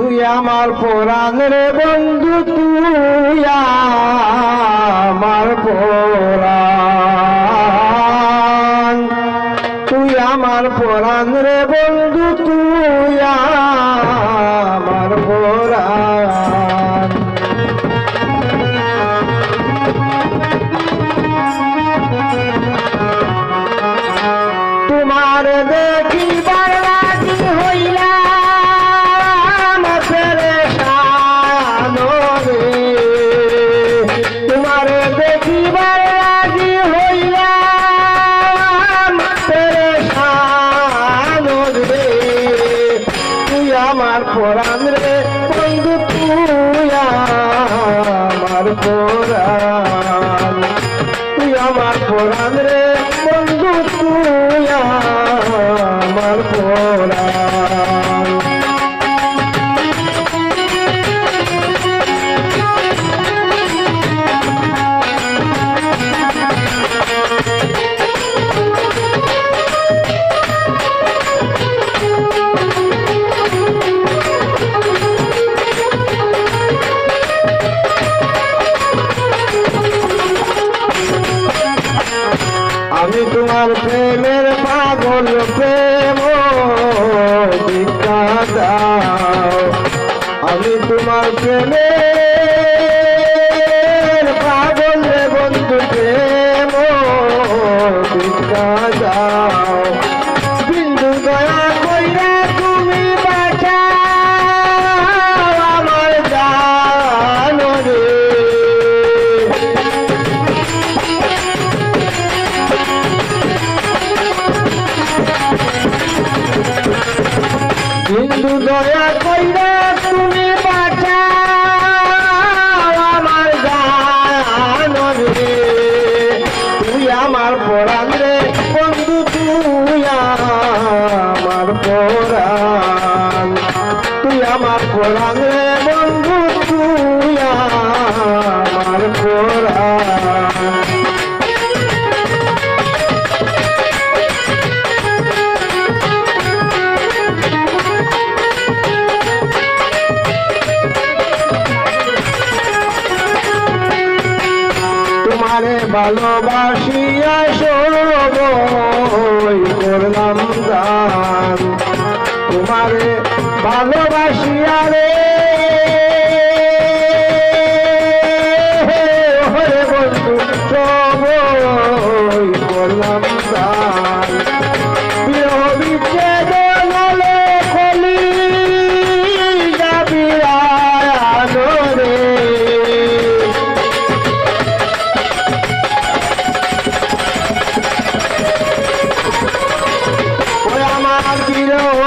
তুই আমার পরাণ রে বন্ধু, তুই আমার পরাণ। তুই আমার পরাণ রে বন্ধু, তুই আমার পরাণ। তোমার দেখিবার আমার পরাণ রে বন্ধু তুই আমার পরাণ। তুই আমার পরাণ রে আমি তোমার প্রেমের পাগল প্রেম আমি তোমার প্রেমের পাগল বন্ধু প্রেম দাও হিন্দু দয়া কইরা তুমি আমার গান তুই আমার পরাণ রে, বন্ধু, তুই আমার পরাণ। তুই আমার পরাণ তোমারে ভালোবাসিয়া সবই করলাম দান তোমারে ভালোবাসিয়া রে বন্ধু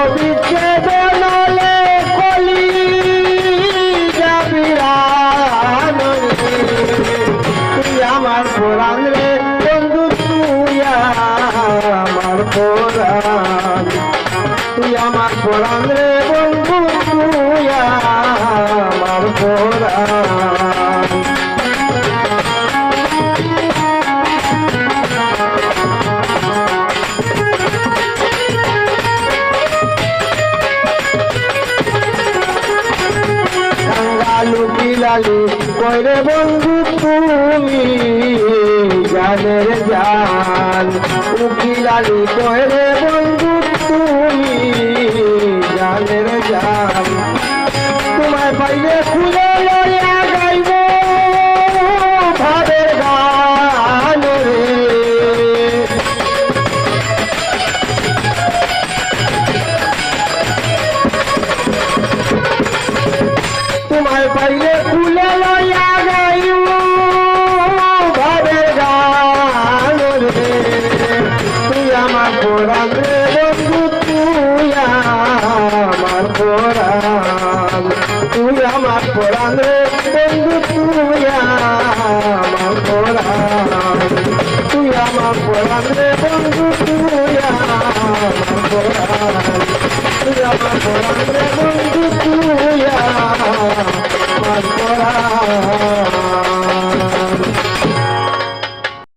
প্রিয় বিচ্ছেদনলে কলি যাবিরান তুই আমার কোরআন রে বন্ধু তুই আমার কোরআন তুই আমার কোরআন রে কইরে বন্ধু তুমি জানের জান উকিলালি করে বন্ধু পাইলে ফুলে লইয়া গাইব ভাবের গান তুই আমার কোরআন রে বন্ধু, তুই আমার কোরআন তুই আমার কোরআন রে বন্ধু, তুই আমার কোরআন তুই আমার কোরআন রে বন্ধু, তুই আমার কোরআন তুই আমার কোরআন রে বন্ধু, তুই আমার কোরআন